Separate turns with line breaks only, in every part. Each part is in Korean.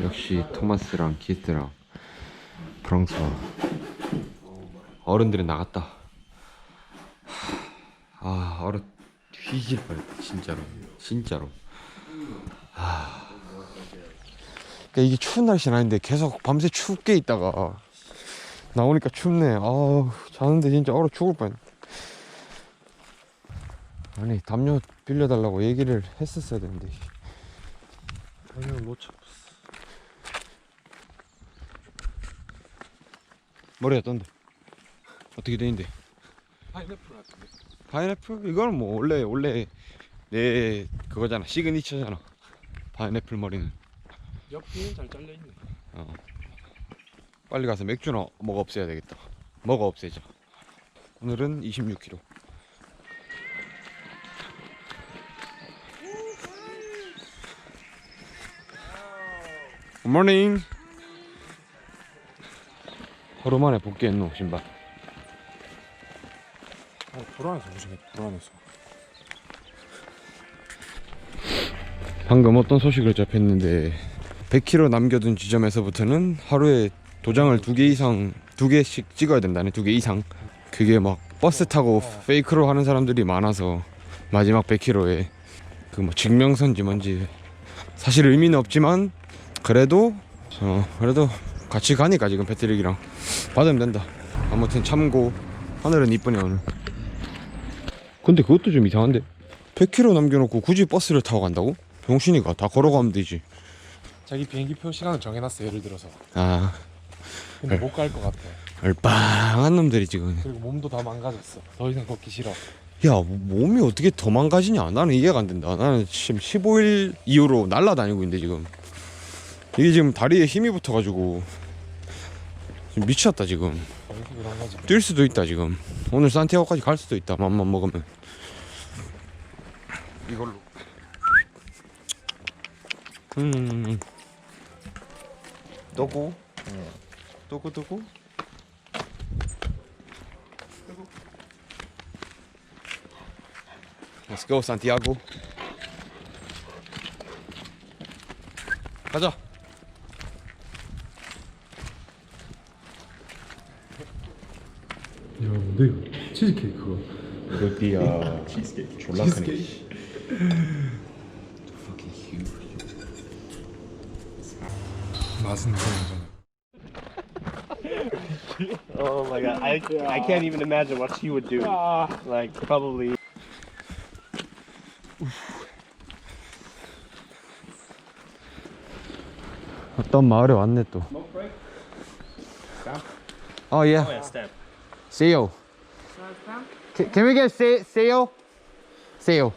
역시 토마스랑 키스랑 프랑스와 어른들은 나갔다. 아 얼어 뒤질 뻔했다 진짜로 진짜로. 아 그러니까 이게 추운 날씨는 아닌데 계속 밤새 춥게 있다가 나오니까 춥네. 아우 자는데 진짜 얼어 죽을 뻔. 아니 담요 빌려달라고 얘기를 했었어야 되는데. 담요 못찾았어. 머리가 떤데. 어떻게 되는데?
파인애플 같은데.
파인애플 이거는 뭐 원래 원래 내 그거잖아 시그니처잖아. 파인애플 머리는.
옆이 잘 잘려 있네.
어. 빨리 가서 맥주나 먹어 없애야 되겠다. 먹어 없애자. 오늘은 26kg. 굿모닝. 하루 만에 복귀했노 신발.
어, 불안해서 무슨 불안해서.
방금 어떤 소식을 접했는데 100km 남겨둔 지점에서부터는 하루에 도장을 두 개 이상 두 개씩 찍어야 된다네 두 개 이상 그게 막 버스 타고 페이크로 하는 사람들이 많아서 마지막 100km에 그 뭐 증명선지 뭔지 사실 의미는 없지만 그래도 어 그래도 같이 가니까 지금 배터리기랑. 받으면 된다. 아무튼 참고. 하늘은 이쁘네 오늘. 근데 그것도 좀 이상한데? 100km 남겨놓고 굳이 버스를 타고 간다고? 병신이가. 다 걸어가면 되지.
자기 비행기표 시간을 정해놨어 예를 들어서.
아.
근데 못 갈 것 같아.
얼빵한 놈들이 지금.
그리고 몸도 다 망가졌어. 더 이상 걷기 싫어.
야 몸이 어떻게 더 망가지냐? 나는 이해가 안 된다. 나는 지금 15일 이후로 날라다니고 있는데 지금 이게 지금 다리에 힘이 붙어가지고 지금 미쳤다 지금. 뛸 수도 있다 지금. 오늘 산티아고까지 갈 수도 있다 맘만 먹으면. 이걸로. 음. 또고 또고 또고 Let's go 산티아 고 가자
야, 근데 치즈케이크가.
이것도야 치즈케이크 졸라 크네
맛은 괜찮아.
Oh my god, I I can't even imagine what she would do. Like probably
어떤 마을에 왔네 또. 어 예.
oh, yeah, stamp.
세요. Can, can we get say 세요? 세요.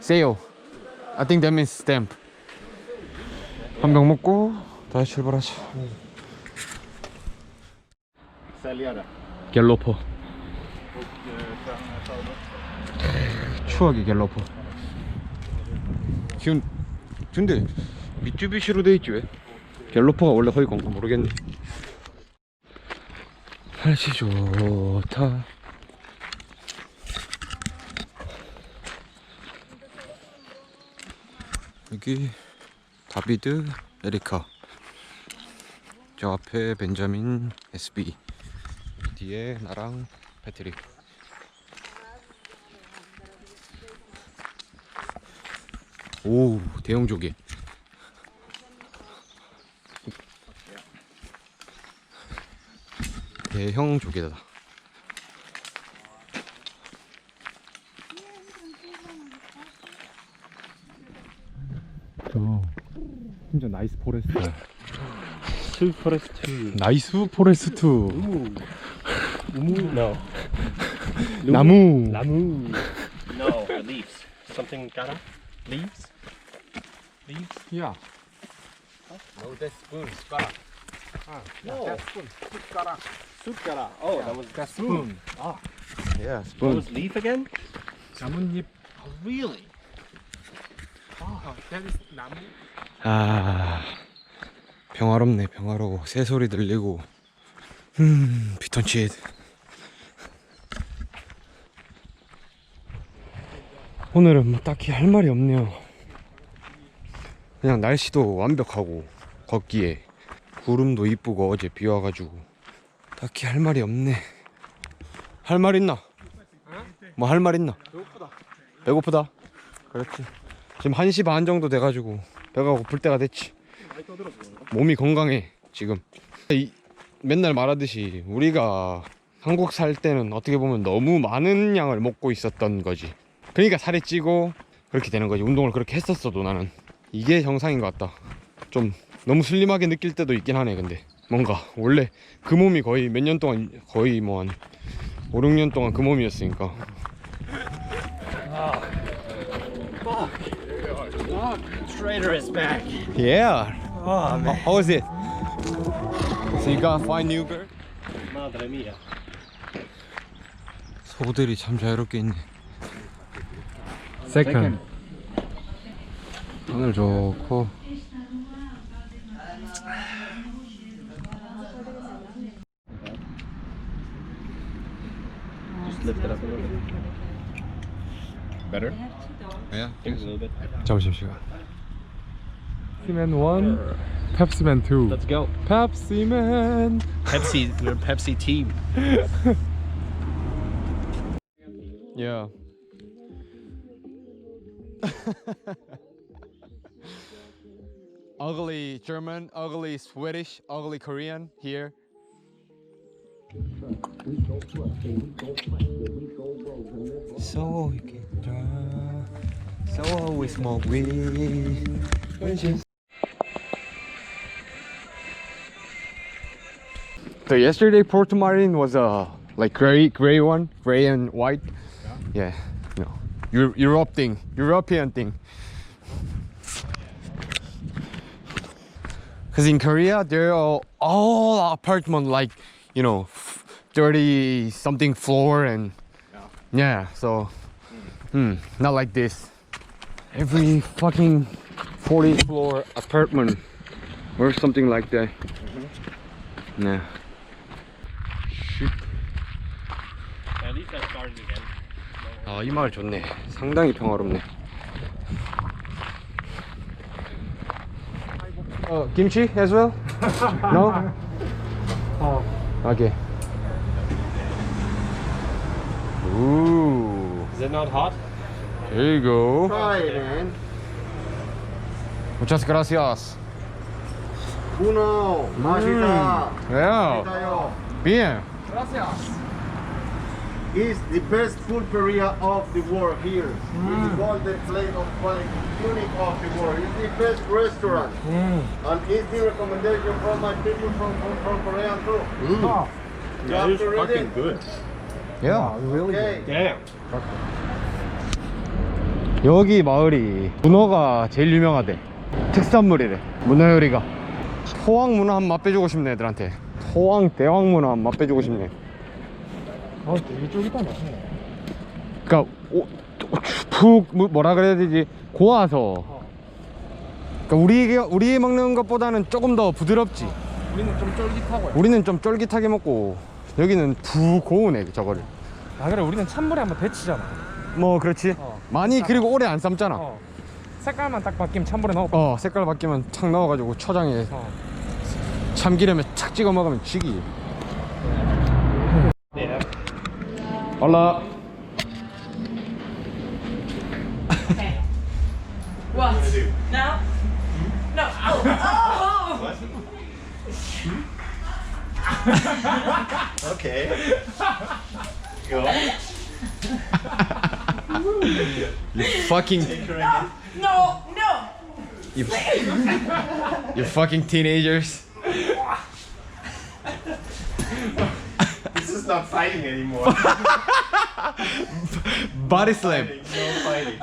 세요. I think that means stamp. 한병 먹고 다시 출발하자.
Saliada.
갤로퍼. 추억의 갤로퍼. 지금 근데 미쯔비시로 돼 있지 왜? 갤로퍼가 원래 허위 건가 모르겠네. 날씨 좋다. 여기 다비드 에리카. 저 앞에 벤자민 SB. 뒤에 나랑 배터리. 오 대형 조개. 대형 조개다.
저 진짜 나이스 포레스트.
Forest two.
나이스 포레스트.
Ooh. No.
나무.
Lamu. No, leaves. Something gotta? Leaves? Leaves?
야.
No, that's spoon, 숟가락.
No. Sukara. Oh, that was
가 스푼. 아.
Yeah,
what
spoon.
was leaf again?
나뭇잎.
Really?
아, that is 나무.
아 평화롭네 평화로워 새소리 들리고 음 피톤치드 오늘은 뭐 딱히 할 말이 없네요 그냥 날씨도 완벽하고 걷기에 구름도 이쁘고 어제 비 와가지고 딱히 할 말이 없네. 할 말 있나? 뭐 할 말 있나? 배고프다. 배고프다. 그렇지. 지금 1시 반 정도 돼가지고 배가 고플 때가 됐지. 몸이 건강해 지금. 이, 맨날 말하듯이 우리가 한국 살 때는 어떻게 보면 너무 많은 양을 먹고 있었던 거지. 그러니까 살이 찌고 그렇게 되는 거지. 운동을 그렇게 했었어도 나는 이게 정상인 것 같다. 좀 너무 슬림하게 느낄 때도 있긴 하네. 근데 뭔가 원래 그 몸이 거의 몇 년 동안 거의 뭐 한 5, 6년 동안 그 몸이었으니까.
Trader is back.
Yeah.
Oh man.
How was it? So you got find new bird?
Madre mia.
소들이 참 자유롭게 있네.
Second.
하늘 좋고.
lift it up a little bit. Better?
Yeah.
a little bit.
점심시간.
Pepsiman 1, Pepsiman 2.
Let's go.
Pepsiman.
Pepsi, we're a Pepsi team.
Yeah. ugly German, ugly Swedish, ugly Korean here. So we can draw, so we smoke weed. So yesterday Porto Marin was a like gray gray one, gray and white. Yeah, no, Euro- Europe thing, European thing. Cause in Korea they're all, all apartment like you know, thirty something floor and yeah, so hmm, not like this. Every fucking forty floor apartment or something like that. Yeah.
At least I started again.
아, 이 마을 좋네. 상당히 평화롭네. 어, 김치 as well? No?
Oh.
Okay. Ooh.
Is it not hot?
There you go.
Try it, man.
Muchas gracias.
Uno. Mashita. Mm.
Yeah. Bien.
Gracias. Is the best pulperia of the world here. Mm. It's called the plate of wine unique of the world. It's the best restaurant. Mm. And it's the recommendation from my people from, from, from Korea too. Mm. Oh. Yeah, it's fucking
good.
Yeah.
really?
Okay.
Damn.
여기 마을이 문어가 제일 유명하대. 특산물이래. 문어 요리가. 토왕 문어 한 맛배주고 싶네 애들한테. 토왕 대왕 문어 한 맛배주고 싶네.
어, 되게 쫄깃하네.
그러니까 오, 푹 뭐- 뭐라 그래야 되지 고와서. 그러니까 우리 우리 먹는 것보다는 조금 더 부드럽지.
우리는 좀 쫄깃하고요.
우리는 좀 쫄깃하게 먹고 여기는 푹 고우네 저거를.
아, 그래, 우리는 찬물에 한번 데치잖아.
뭐 그렇지.
어.
많이 그리고 오래 안 삶잖아.
어. 색깔만 딱 바뀌면 찬물에 넣어.
어 색깔 바뀌면 착 넣어가지고 초장에
어.
참기름에 착 찍어 먹으면 쥐기. 올라.
What? No? No. Oh! oh.
Okay. Go.
You fucking
No, no.
you, you fucking teenagers.
This is not fighting anymore.
Body slam.
no fighting.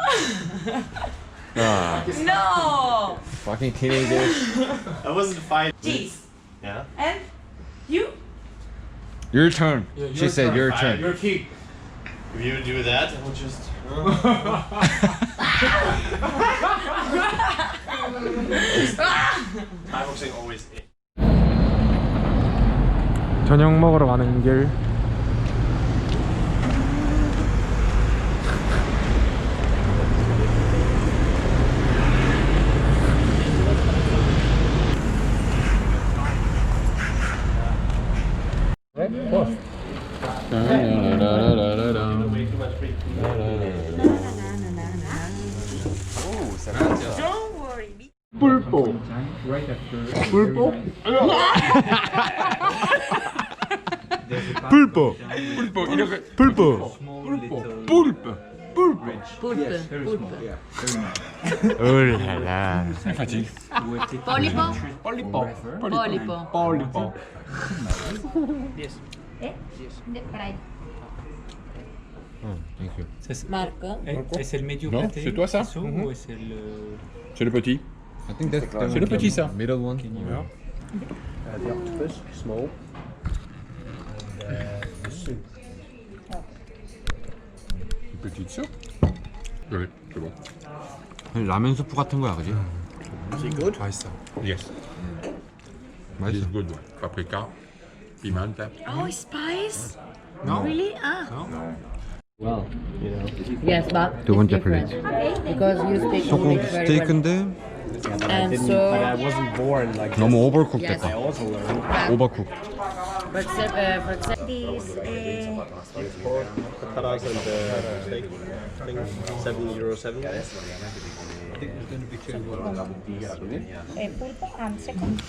Ah,
No.
fucking teenagers.
I wasn't fighting.
Cheese.
Yeah.
And you?
Your turn. she said your turn.
Your key. If you do that, I will just. Thai boxing always.
저녁 먹으러 가는 길.
Pulpo. Pulpo. Pulpo. Pulpo. Pulpe. Pulpe. Pulpe. Pulpe.
Oh là
là. C'est facile.
Polipo. Polipo. Polipo. yes, Eh? Hmm, Marco.
Eh, eh, c'est le médio
c'est toi ça
C'est
mhm. le petit. C'est le petit ça. Middle one. You...
Uh, the octopus, small. Uh,
ça. Oui, c'est bon.
라면 수프 같은 거야 그지?
Is it good?
Yes. This is good one. Paprika, pimenta.
Oh, spice.
No.
Really? Ah.
Well, you know.
Yes, but
두 번째. 플레이트
Because you speak
소고기
English very well.
스테이크인데
And so,
I wasn't born like
너무
this.
오버쿡
Yes.
됐다
I also learned
오버쿡
for example, uh, for example, this, uh,
patatas and uh, steak thing, seven euro seven.
pulpo and second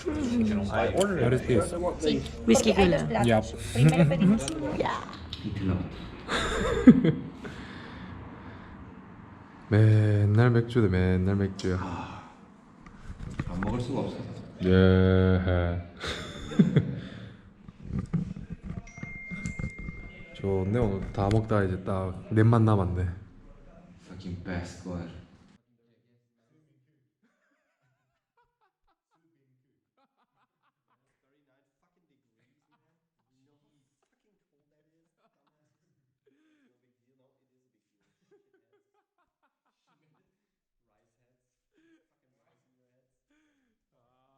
I ordered it.
whiskey cooler.
Yep.
primero pedimos
맨날 맥주네 맨날 맥주야
안 먹을 수가 없어
예 좋네 오늘 다 먹다 이제 딱 넷만 남았네.
Fucking best 걸